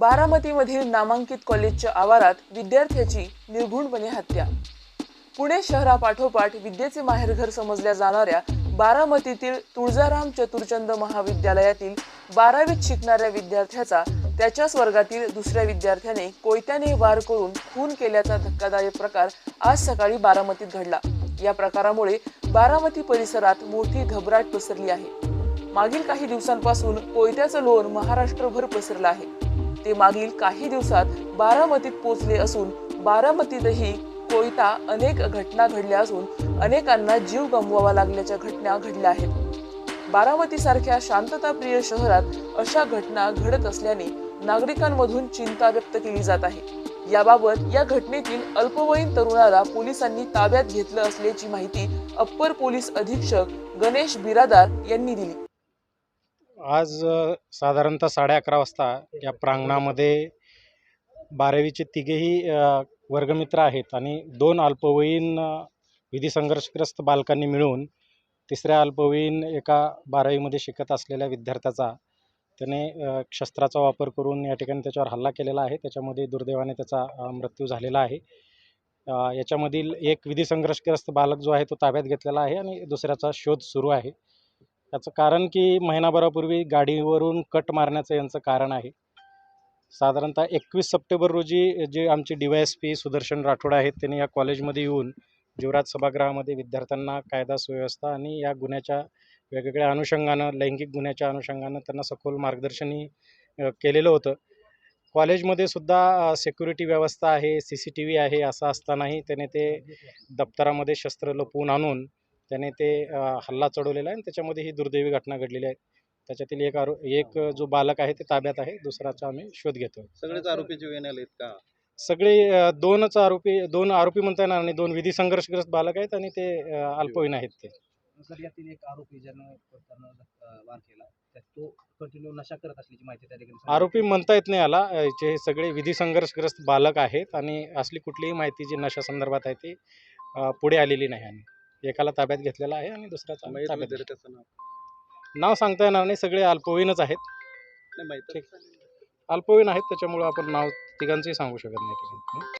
बारामतीमधील नामांकित कॉलेजच्या आवारात विद्यार्थ्याची निर्घुणपणे हत्या. पुणे शहरापाठोपाठ विद्येचे माहेरघर समजल्या जाणाऱ्या बारामतीतील तुळजाराम चतुर्चंद महाविद्यालयातील बारावीत शिकणाऱ्या विद्यार्थ्याचा त्याच्याच वर्गातील दुसऱ्या विद्यार्थ्याने कोयत्याने वार करून खून केल्याचा धक्कादायक प्रकार आज सकाळी बारामतीत घडला. या प्रकारामुळे बारामती परिसरात मोठी घबराट पसरली आहे. मागील काही दिवसांपासून कोयत्याचं लोण महाराष्ट्रभर पसरलं आहे. ते मागील काही दिवसात बारामतीत पोचले असून बारामतीतही कोयता अनेक घटना घडल्या असून अनेकांना जीव गमवावा लागल्याच्या घटना घडल्या आहेत. बारामती सारख्या शांतताप्रिय शहरात अशा घटना घडत असल्याने नागरिकांमधून चिंता व्यक्त केली जात आहे. याबाबत या घटनेतील अल्पवयीन तरुणाला पोलिसांनी ताब्यात घेतलं असल्याची माहिती अप्पर पोलीस अधीक्षक गणेश बिरादार यांनी दिली. आज साधारणतः साडे अकरा वाजता या प्रांगणामध्ये बारावीचे तिघेही वर्गमित्र आहेत आणि दोन अल्पवयीन विधी संघर्षग्रस्त बालकांनी मिळून तिसऱ्या अल्पवयीन एका बारावीमध्ये शिकत असलेल्या विद्यार्थ्याचा त्याने शस्त्राचा वापर करून या ठिकाणी त्याच्यावर हल्ला केलेला आहे. त्याच्यामध्ये दुर्दैवाने त्याचा मृत्यू झालेला आहे. याच्यामधील एक विधी संघर्षग्रस्त बालक जो आहे तो ताब्यात घेतलेला आहे आणि दुसऱ्याचा शोध सुरू आहे. याचं कारण की महिनाभरापूर्वी गाडीवरून कट मारण्याचं यांचं कारण आहे. साधारणतः एकवीस सप्टेंबर रोजी जे आमचे D Y S P Sudarshan Rathod आहेत त्यांनी या कॉलेजमध्ये येऊन युवराज सभागृहामध्ये विद्यार्थ्यांना कायदा सुव्यवस्था आणि या गुन्ह्याच्या वेगवेगळ्या अनुषंगानं लैंगिक गुन्ह्याच्या अनुषंगानं त्यांना सखोल मार्गदर्शनही केलेलं होतं. कॉलेजमध्ये सुद्धा सिक्युरिटी व्यवस्था आहे सी सी टी व्ही आहे असं असतानाही त्याने ते दप्तरामध्ये शस्त्र लपवून आणून त्याने ते हल्ला चढवलेला आहे आणि त्याच्यामध्ये ही दुर्दैवी घटना घडलेली आहे. त्याच्यातील एक आरो एक जो बालक आहे ते ताब्यात आहे दुसराचा आम्ही शोध घेतो सगळेच आरोपी जीवन आलेत का? सगळे दोनच आरोपी दोन आरोपी म्हणता येणार नाही दोन विधी संघर्षग्रस्त बालक आहेत आणि ते अल्पवयीन आहेत ते. सर यातील एक आरोपी ज्यानं त्यानं धक्का- वार केला त्यात तो कंटिन्यू नशा करत असल्याची माहिती त्या ठिकाणी समोर आरोपी म्हणता येत नाही अ, जे सगळे विधी संघर्षग्रस्त बालक आहेत आणि असली कुठलीही माहिती जी नशा संदर्भात आहे ती पुढे आलेली नाही. आणि एकाला ताब्यात घेतलेला आहे आणि ताब्यात विद्यार्थ्याचं नाव? सांगता येणार नाही सगळे अल्पवयीनच आहेत. ठीक. अल्पवयीन आहेत त्याच्यामुळं आपण नाव तिघांचंही सांगू शकत नाही.